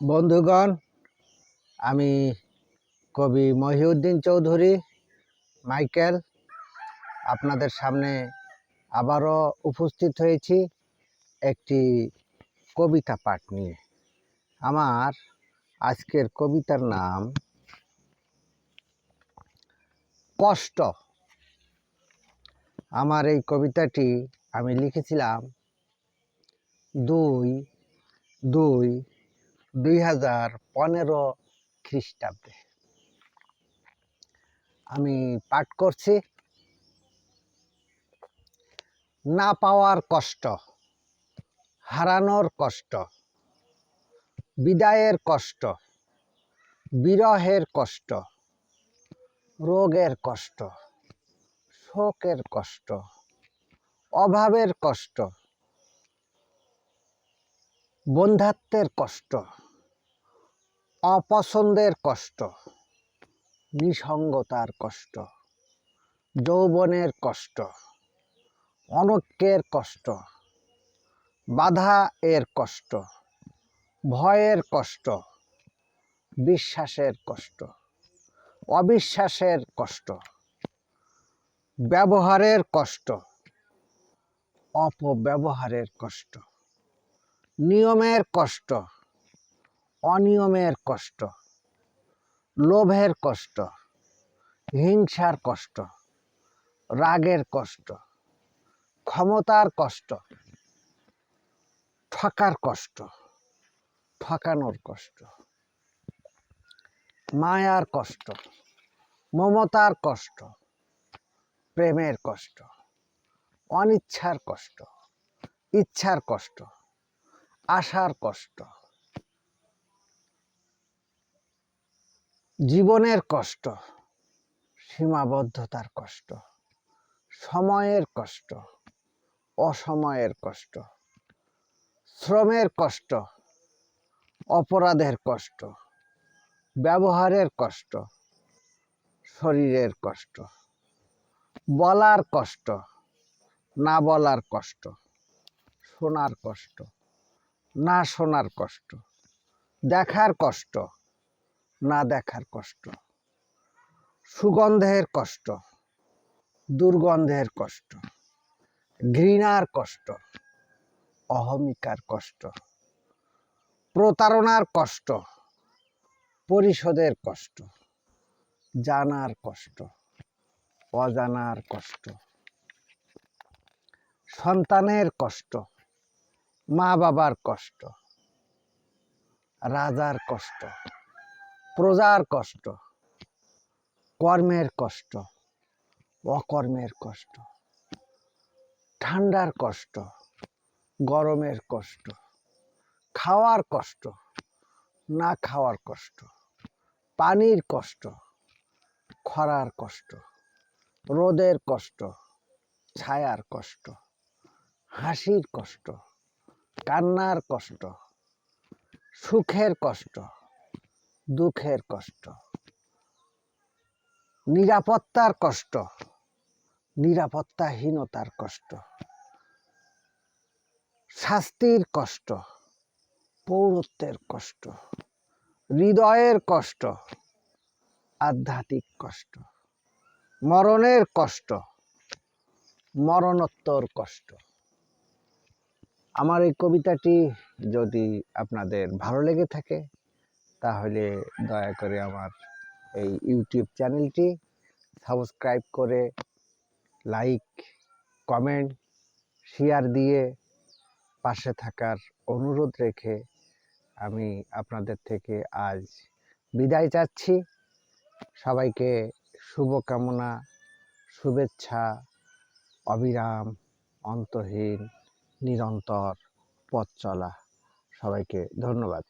বন্ধুগণ, আমি কবি মহিউদ্দিন চৌধুরী, মাইকেল, আপনাদের সামনে আবারও উপস্থিত হয়েছি একটি কবিতা পাঠ নিয়ে। আমার আজকের কবিতার নাম কষ্ট। আমার এই কবিতাটি আমি লিখেছিলাম দুই দুই দুই হাজার পনেরো খ্রিস্টাব্দে। আমি পাঠ করছি, না পাওয়ার কষ্ট, হারানোর কষ্ট, বিদায়ের কষ্ট, বিরহের কষ্ট, রোগের কষ্ট, শোকের কষ্ট, অভাবের কষ্ট বন্ধাত্বের কষ্ট। অপছন্দের কষ্ট, নিসঙ্গতার কষ্ট, যৌবনের কষ্ট, অনৈক্যের কষ্ট, বাধা এর কষ্ট, ভয়ের কষ্ট, বিশ্বাসের কষ্ট, অবিশ্বাসের কষ্ট, ব্যবহারের কষ্ট, অপব্যবহারের কষ্ট, নিয়মের কষ্ট অনিয়মের কষ্ট, লোভের কষ্ট, হিংসার কষ্ট, রাগের কষ্ট, ক্ষমতার কষ্ট, ঠকার কষ্ট, ঠকানোর কষ্ট, মায়ার কষ্ট, মমতার কষ্ট, প্রেমের কষ্ট, অনিচ্ছার কষ্ট, ইচ্ছার কষ্ট, আশার কষ্ট জীবনের কষ্ট, সীমাবদ্ধতার কষ্ট, সময়ের কষ্ট, অসময়ের কষ্ট, শ্রমের কষ্ট, অপরাধের কষ্ট, ব্যবহারের কষ্ট, শরীরের কষ্ট, বলার কষ্ট, না বলার কষ্ট, শোনার কষ্ট, না শোনার কষ্ট, দেখার কষ্ট না দেখার কষ্ট, সুগন্ধের কষ্ট, দুর্গন্ধের কষ্ট, ঘৃণার কষ্ট, অহমিকার কষ্ট, প্রতারণার কষ্ট, পরিশোধের কষ্ট, জানার কষ্ট, অজানার কষ্ট, সন্তানের কষ্ট মা বাবার কষ্ট, রাজার কষ্ট। প্রজার কষ্ট, কর্মের কষ্ট, অকর্মের কষ্ট, ঠান্ডার কষ্ট, গরমের কষ্ট, খাওয়ার কষ্ট, না খাওয়ার কষ্ট, পানির কষ্ট, খরার কষ্ট, রোদের কষ্ট, ছায়ার কষ্ট, হাসির কষ্ট, কান্নার কষ্ট, সুখের কষ্ট দুঃখের কষ্ট, নিরাপত্তার কষ্ট, নিরাপত্তাহীনতার কষ্ট, শাস্তির কষ্ট, পৌরত্বের কষ্ট, হৃদয়ের কষ্ট, আধ্যাত্মিক কষ্ট, মরণের কষ্ট, মরণোত্তর কষ্ট। আমার এই কবিতাটি যদি আপনাদের ভালো লেগে থাকে তাহলে দয়া করে আমার এই ইউটিউব চ্যানেলটি সাবস্ক্রাইব করে লাইক কমেন্ট শেয়ার দিয়ে পাশে থাকার অনুরোধ রেখে আমি আপনাদের থেকে আজ বিদায় চাচ্ছি। সবাইকে শুভকামনা, শুভেচ্ছা, অবিরাম, অন্তহীন, নিরন্তর পথ চলা। সবাইকে ধন্যবাদ।